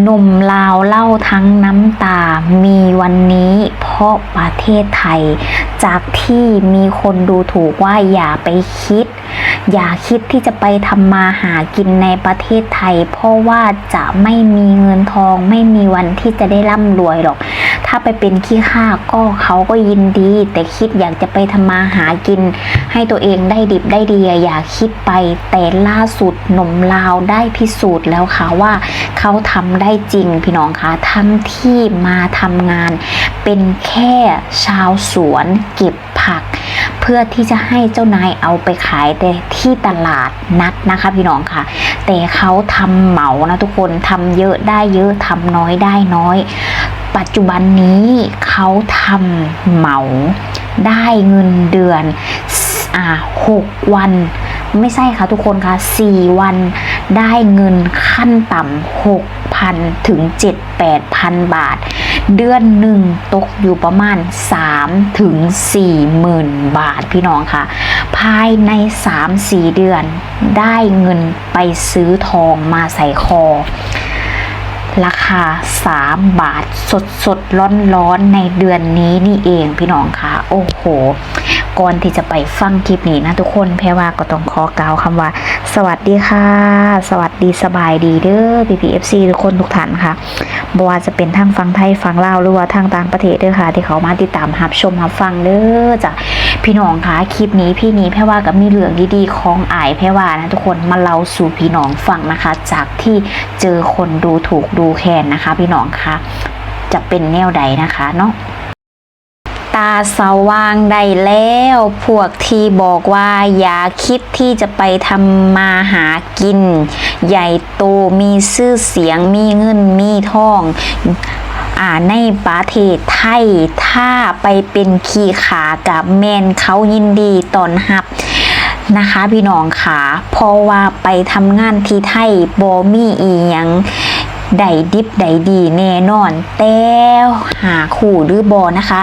หนุ่มลาวเล่าทั้งน้ำตา มีวันนี้เพราะประเทศไทย จากที่มีคนดูถูกว่าอย่าไปคิด อย่าคิดที่จะไปทำมาหากินในประเทศไทย เพราะว่าจะไม่มีเงินทองไม่มีวันที่จะได้ร่ำรวยหรอก ถ้าไปเป็นขี้ข้าก็เขาก็ยินดี แต่คิดอยากจะไปทำมาหากิน ให้ตัวเองได้ดิบได้ดีอะอย่าคิดไปแต่ล่าสุดหนุ่มลาวได้พิสูจน์แล้วค่ะว่าเขาทำได้จริงพี่น้องคะทั้งที่มาทำงาน เป็นแค่ชาวสวนเก็บผัก เพื่อที่จะให้เจ้านายเอาไปขายแต่ที่ตลาดนัดนะคะพี่น้องค่ะ แต่เขาทำเหมานะทุกคนทำเยอะได้เยอะทำน้อยได้น้อย ปัจจุบันนี้เขาทำเหมาได้เงินเดือนอ่าหกวัน ไม่ใช่ค่ะทุกคนค่ะสี่วัน ได้เงินขั้นต่ำหกพันถึงเจ็ดแปดพันบาท เดือนหนึ่งตกอยู่ประมาณ 3 ถึง 4 หมื่นบาทพี่น้องค่ะ ภายใน 3-4 เดือนได้เงินไปซื้อทองมาใส่คอราคา 3 บาทสดสดร้อนร้อนๆในเดือนนี้นี่เองพี่น้องค่ะโอ้โห ก่อนที่จะไปฟังคลิปนี้นะทุกคนแพรว่าก็ต้องขอกล่าวคำว่า สวัสดีค่ะ สวัสดีสบายดีเด้อ PPFC ทุกคนทุกท่านค่ะบ่ว่าจะเป็นทางฟังไทยฟังลาวหรือว่าทางต่างประเทศเด้อค่ะ ที่เขามาติดตามรับชมรับฟังเด้อจ้ะพี่น้องค่ะคลิปนี้พี่นี้แพรว่าก็มีเรื่องดีๆของอายแพรว่านะทุกคนมาเล่าสู่พี่น้องฟังนะคะ จากที่เจอคนดูถูกดูแคลนนะคะ พี่น้องค่ะจะเป็นแนวใดนะคะเนาะ ตาสว่างได้แล้ว พวกที่บอกว่าอย่าคิดที่จะไปทำมาหากิน ใหญ่โตมีชื่อเสียงมีเงินมีทองอ่าในประเทศไทย ถ้าไปเป็นขี้ขากับแมนเขายินดีตอนรับนะคะพี่น้องค่ะเพราะว่าไปทำงานที่ไทยบอมีอีหยังใดดิบใดดีแน่นอน แต่หาคู่หรือบอนะคะ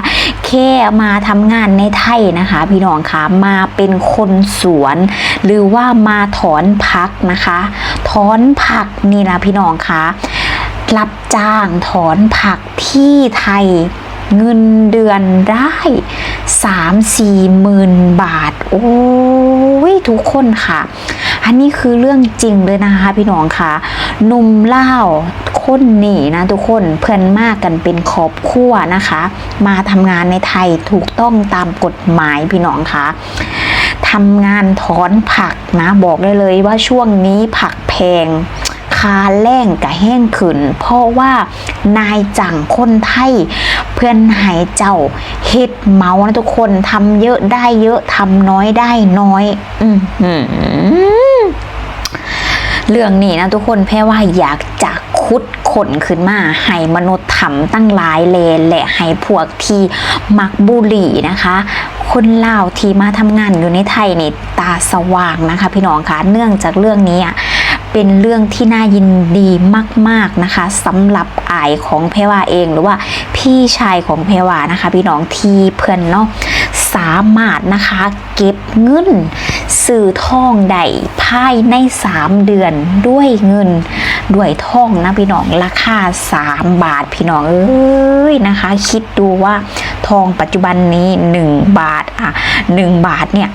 แค่มาทำงานในไทยนะคะ พี่น้องคะมาเป็นคนสวน หรือว่ามาถอนพักนะคะ ถอนผักนี่นะพี่น้องคะรับจ้างถอนผักที่ไทยเงินเดือนได้สามสี่หมื่นบาท โอ้ยทุกคนค่ะ อันนี้คือเรื่องจริงเลยนะคะพี่น้องค่ะหนุ่มเล่า คนนี่นะทุกคนเพื่อนมากกันเป็นครอบครัวนะคะ มาทำงานในไทยถูกต้องตามกฎหมายพี่น้องค่ะทำงานถอนผักนะ บอกได้เลยว่าช่วงนี้ผักแพงคาแรงกับแห้งขึ้น เพราะว่านายจังคนไทย เพื่อนหายเจ้าเฮ็ดเมานะทุกคนทำเยอะได้เยอะทำน้อยได้น้อย อืเรื่องนี้นะทุกคนแพ่ว่าอยากจะ คุดขนขึ้นมาให้มนุษย์ทำตั้งหลายเลนและให้พวกที่มักบุหรี่นะคะ คนลาวที่มาทำงานอยู่ในไทยนี่ตาสว่างนะคะ พี่น้องคะเนื่องจากเรื่องนี้อะเป็นเรื่องที่น่ายินดีมาก ๆนะคะสำหรับอายของเพวาเองหรือว่าพี่ชายของเพวานะคะ พี่น้องที่เพื่อนเนาะสามารถนะคะเก็บเงินสื่อท่องใดภายใน 3 เดือนด้วยเงิน ด้วยท่องนะพี่น้องราคา 3 บาทพี่น้องเอ้ยนะคะ คิดดูว่าทองปัจจุบันนี้ 1 บาทอะ1บาทเนี่ย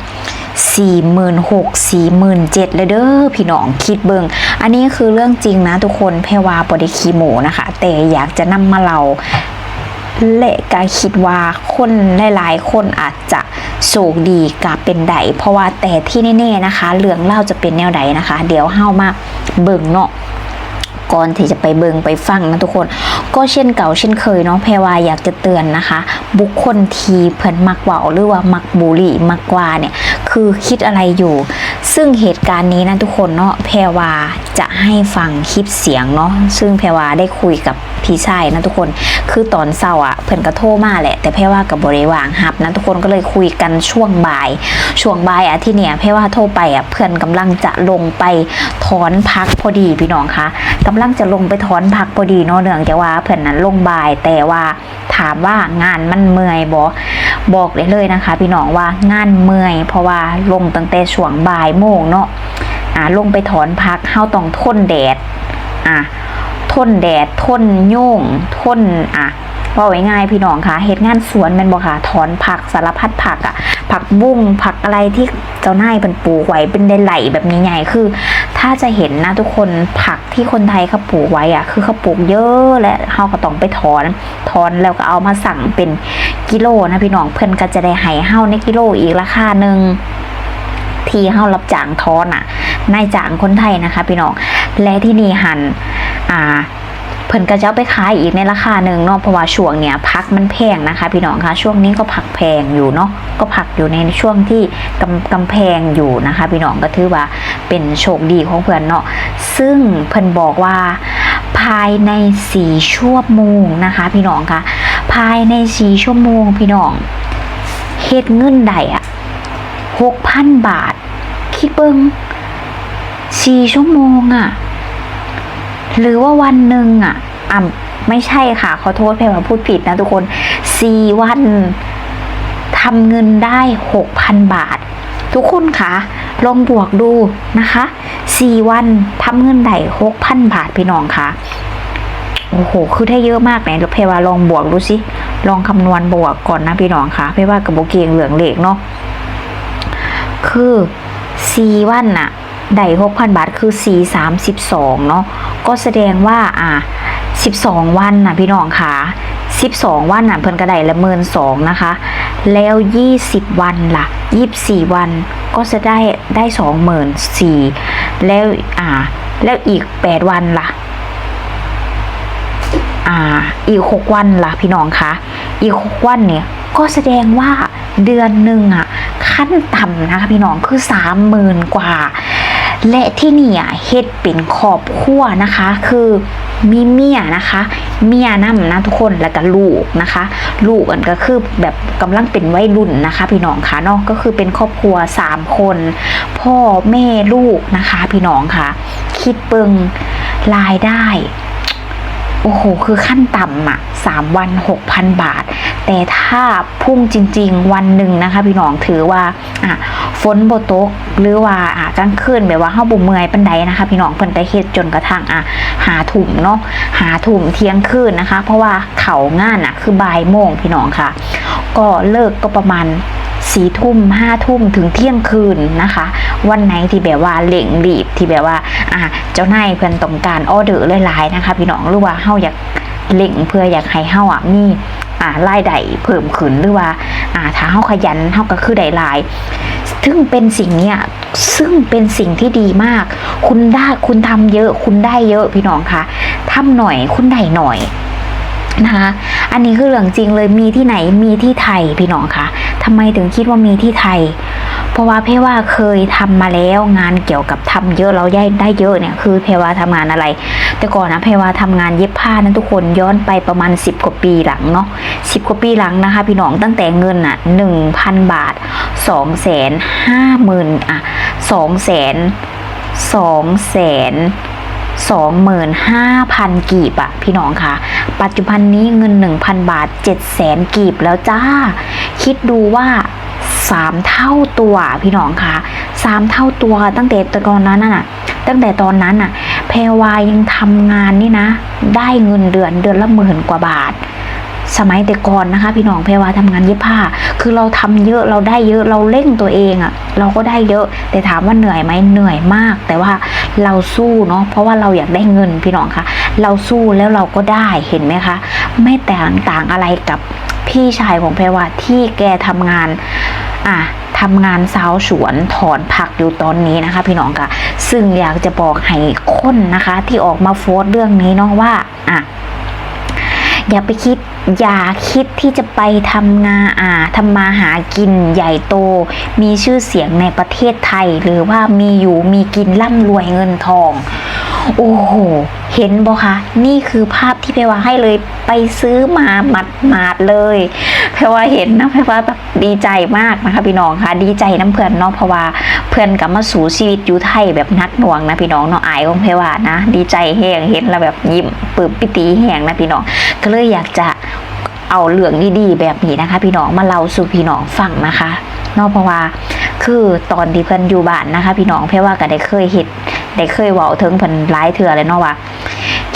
สี่หมื่นหกสี่หมื่นเจ็ดเลยเด้อพี่น้องคิดเบิงอันนี้คือเรื่องจริงนะทุกคนแพรวาบไดิคีโมนะคะ แต่อยากจะนำมาเราและกาคิดว่าคนหลายๆคนอาจจะโชคดีกับเป็นใดเพราะว่าแต่ที่แน่ๆนะคะ เรื่องเล่าจะเป็นแนวใดนะคะ เดี๋ยวเฮ้ามาเบิ่งเนาะ ก่อนที่จะไปเบิงไปฟังนะทุกคน ก็เช่นเก่าเช่นเคยเนาะแพรวาอยากจะเตือนนะคะ บุคคลทีเพิ่นมักเว่าหรือว่ามักบูลี่มักว่าเนี่ย คือคิดอะไรอยู่ ซึ่งเหตุการณ์นี้นะทุกคนเนาะแพรวาจะให้ฟังคลิปเสียงเนาะซึ่งแพรวาได้คุยกับพี่ชายนะทุกคน คือตอนเช้าอะเพิ่นก็โทรมาแหละ แต่แพรว่ากับบริวางฮับนะทุกคนก็เลยคุยกันช่วงบ่าย ช่วงบ่ายอะที่เนี่ยแพรว่าโทรไปอะเพื่อนกำลังจะลงไปถอนพักพอดีพี่น้องคะกำลังจะลงไปถอนพักพอดีเนาะเนื่องจากว่าเพื่อนนั้นลงบ่าย แต่ว่าถามว่างานมันเมื่อยบอบอกได้เลยนะคะ พี่น้องว่างานเมื่อย เพราะว่าลงตั้งแต่ช่วงบ่ายโมงเนาะอ่าลงไปถอนพักเฮาต้องทนแดดอะทนแดดทนโย่งทนอะว่าไว้ง่ายพี่น้องค่ะเฮ็ดงานสวนแม่นบ่ค่ะถอนผักสารพัดผักอะ ผักบุ้งผักอะไรที่เจ้านายเป็นปลูกไว้เป็นได้ไหลแบบใหญ่ๆคือ ถ้าจะเห็นนะทุกคนผักที่คนไทยเขาปลูกไว้อะ คือเขาปลูกเยอะและเขาก็ต้องไปถอนถอนแล้วก็เอามาสั่งเป็นกิโลนะพี่น้องเพิ่อนก็จะได้ให้เฮาในกิโลอีกราคาหนึ่ง ที่เฮารับจ้างทอนอะนายจ้างคนไทยนะคะ พี่น้องและที่นี่หันอ่าเพิ่นก็จะเอาไปขายอีกในราคาหนึ่งเนาะเพราะว่าช่วงเนี้ยพักมันแพงนะคะ พี่น้องคะช่วงนี้ก็ผักแพงอยู่เนาะก็ผักอยู่ในช่วงที่กำกำแพงอยู่นะคะ พี่น้องก็ถือว่าเป็นโชคดีของเพื่อนเนาะซึ่งเพิ่นบอกว่าภายในสี่ชั่วโมงนะคะ พี่น้องคะภายในสี่ชั่วโมงพี่น้องเฮ็ดเงินได้อะ หกพันบาท คิดเบิงสี่ชั่วโมงอะหรือว่าวันหนึ่งอะอะไม่ใช่ค่ะ ขอโทษเพว่าพูดผิดนะทุกคนสี่วันทำเงินได้หกพันบาท ทุกคนคะลองบวกดูนะคะสี่วันทำเงินได้หกพันบาทพี่น้องคะโอ้โห คือได้เยอะมากไหนเพว่าลองบวกดูสิ ลองคำนวณบวกก่อนนะพี่น้องคะเพว่ากับโบเกียงเหลืองเหล็กเนาะ คือ4วันน่ะได้6,000บาทคือ4 32เนาะก็แสดงว่าอ่า12วันน่ะพี่น้องค่ะ12วันน่ะเพิ่นก็ได้ละหมื่นสองนะคะ แล้ว20วันล่ะ24วันก็จะได้ได้24,000แล้วอ่า แล้วอีก8วันล่ะอ่าอีก6วันล่ะพี่น้องคะอีก6วันเนี่ยก็แสดงว่า เดือนหนึ่งอะขั้นต่ำนะคะพี่น้องคือสามหมื่นกว่า และที่นี่อะเฮ็ดเป็นขอบขั้วนะคะ คือมีเมียนะคะ เมียนำนะทุกคนแล้วก็ลูกนะคะ ลูกอันก็คือแบบกำลังเป็นวัยรุ่นนะคะ พี่น้องค่ะเนาะก็คือเป็นครอบครัวสามคน พ่อแม่ลูกนะคะ พี่น้องค่ะ คิดเบิงรายได้โอ้โห คือขั้นต่ำอะสามวันหกพันบาท แต่ถ้าพุ่งจริง ๆ วันหนึ่งนะคะ พี่น้องถือว่าอะฝนโบตกหรือว่าอะกลางคืนแบบว่าเฮาบ่เมื่อยปันใดนะคะ พี่น้องเพิ่นก็เฮ็ดจนกระทั่งอะหาถุ่มเนาะหาถุ่มเที่ยงคืนนะคะ เพราะว่าเขางานอะคือบ่ายโมงพี่น้องค่ะ ก็เลิกก็ประมาณสี่ทุ่มห้าทุ่มถึงเที่ยงคืนนะคะ วันไหนที่แบบว่าเร่งรีบที่แบบว่าอะเจ้านายเพิ่อนต้องการออเดอร์หลายๆนะคะ พี่น้องหรือว่าเฮาอยากเล่งเพื่ออยากให้เฮาอะมี อ่ารายได้เพิ่มขึ้นหรือว่าอ่าถ้าเฮาขยันเฮาก็คือได้หลาย ซึ่งเป็นสิ่งเนี้ยซึ่งเป็นสิ่งที่ดีมาก คุณได้คุณทำเยอะ คุณได้เยอะพี่น้องคะทำหน่อยคุณได้หน่อยนะคะอันนี้คือเรื่องจริงเลยมีที่ไหนมีที่ไทยพี่น้องคะทำไมถึงคิดว่ามีที่ไทย เพราะว่าเพว่าเคยทำมาแล้วงานเกี่ยวกับทำเยอะเราได้ได้เยอะเนี่ยคือเพว่าทำงานอะไร แต่ก่อนนะเพว่าทำงานเย็บผ้านั้นทุกคนย้อนไปประมาณ 10 กว่าปีหลังเนาะสิกว่าปีหลังนะคะ พี่น้องตั้งแต่เงินอะหนึ่งพันบาทสองแสนห้าหมื่นอะสองแสนสองแสนสองหมื่นห้าพันกีบอะพี่น้องคะปัจจุบันนี้เงิน1,000บาท7 0 0แสนกีบแล้วจ้า คิดดูว่า 3 เท่าตัวพี่น้องคะ3เท่าตัวตั้งแต่ตอนนั้นน่ะตั้งแต่ตอนนั้นน่ะแพรวายังทำงานนี่นะ ได้เงินเดือนเดือนละหมื่นกว่าบาท สมัยแต่ก่อนนะคะ พี่น้องแพรวาทำงานเย็บผ้า คือเราทำเยอะเราได้เยอะเราเร่งตัวเองอะ่ะ เราก็ได้เยอะ แต่ถามว่าเหนื่อยไหมเหนื่อยมาก แต่ว่าเราสู้เนาะเพราะว่าเราอยากได้เงินพี่น้องคะเราสู้แล้วเราก็ได้เห็นไหมคะ ไม่แตกต่างอะไรกับพี่ชายของแพรวาที่แกทำงาน อะทำงานสาวสวนถอนผักอยู่ตอนนี้นะคะ พี่น้องค่ะ ซึ่งอยากจะบอกให้คนนะคะ ที่ออกมาโพสเรื่องนี้เนาะว่าอะอย่าไปคิดอย่าคิดที่จะไปทำงานอ่าทำมาหากินใหญ่โต มีชื่อเสียงในประเทศไทย หรือว่ามีอยู่มีกินร่ำรวยเงินทอง โอ้โห เห็นบ่คะ นี่คือภาพที่เพว่าให้เลยไปซื้อมาหมัดหมาดเลยเพว่าเห็นนะเพว่าแบบดีใจมากนะคะพี่น้องคะดีใจน้ำเพื่อนเนาะเพราะว่าเพื่อนกลับมาสู่ชีวิตอยู่ไทยแบบนักหน่วงนะพี่น้องเนาะอายของเพว่านะ ดีใจแห้งเห็นแล้วแบบยิ้มปลื้มปิติแห้งนะพี่น้องก็เลยอยากจะเอาเรื่องดีๆแบบนี้นะคะ พี่น้องมาเล่าสู่พี่น้องฟังนะคะนอกเพราะว่าคือตอนที่เพิ่อนอยู่บ้านนะคะ พี่น้องเพราะว่าก็ได้เคยเห็ด ได้เคยเว้าถึงเพิ่นหลายเทื่อเลยเนาะว่า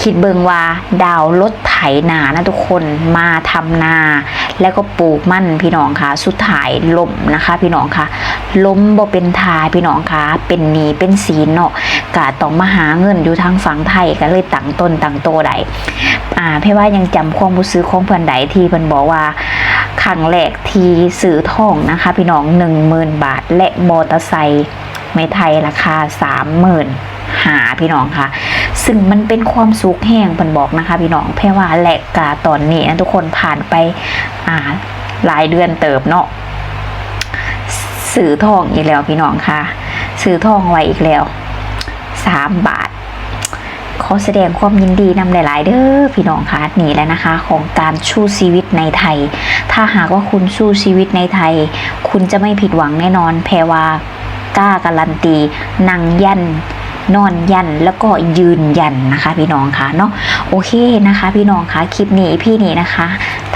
คิดเบิงว่าดาวรถไถนานะทุกคนมาทำนา แล้วก็ปลูกมั่นพี่น้องค่ะ สุดท้ายล่มนะคะ พี่น้องค่ะล้มบ่เป็นทาพี่น้องค่ะ เป็นหนีเป็นศีลเนาะกะต้องมาหาเงินอยู่ทางฝั่งไทยก็เลยตั้งต้นตั้งโตใดอ่าเพ่ว่ายังจำความรู้สึกของเพื่อนใดที่เพิ่นบอกว่าครั้งแรกที่ซื้อทองนะคะ พี่น้องหนึ่งหมื่นบาทและมอเตอร์ไซค์ ไม่ไทยราคาสามหมื่นหาพี่น้องค่ะ ซึ่งมันเป็นความสุขแห้งเพิ่นบอกนะคะ พี่น้องเพ่ว่าและกาตอนนี้นะทุกคนผ่านไปอ่าหลายเดือนเติบเนาะซื้อทองอีกแล้วพี่น้องค่ะซื้อทองไว้อีกแล้วสามบาทขอแสดงความยินดีนำหลาย ๆ เด้อพี่น้องค่ะนี่แหละนะคะ ของการสู้ชีวิตในไทย ถ้าหากว่าคุณสู้ชีวิตในไทย คุณจะไม่ผิดหวังแน่นอนแพรว่า กล้าการันตีนั่งยันนอนยันแล้วก็ยืนยันนะคะ พี่น้องค่ะเนาะโอเคนะคะ พี่น้องค่ะคลิปนี้พี่นี้นะคะ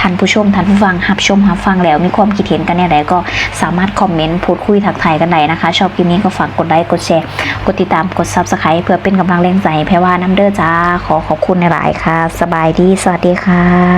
ท่านผู้ชมท่านผู้ฟังรับชมรับฟังแล้วมีความคิดเห็นกันอย่างไรก็สามารถคอมเมนต์พูดคุยทักทายกันได้นะคะ ชอบคลิปนี้ก็ฝากกดไลค์กดแชร์กดติดตามกด subscribe เพื่อเป็นกำลังแรงใจแพรว่าน้ำเด้อจ้าขอขอบคุณหลายค่ะ สบายดีสวัสดีค่ะ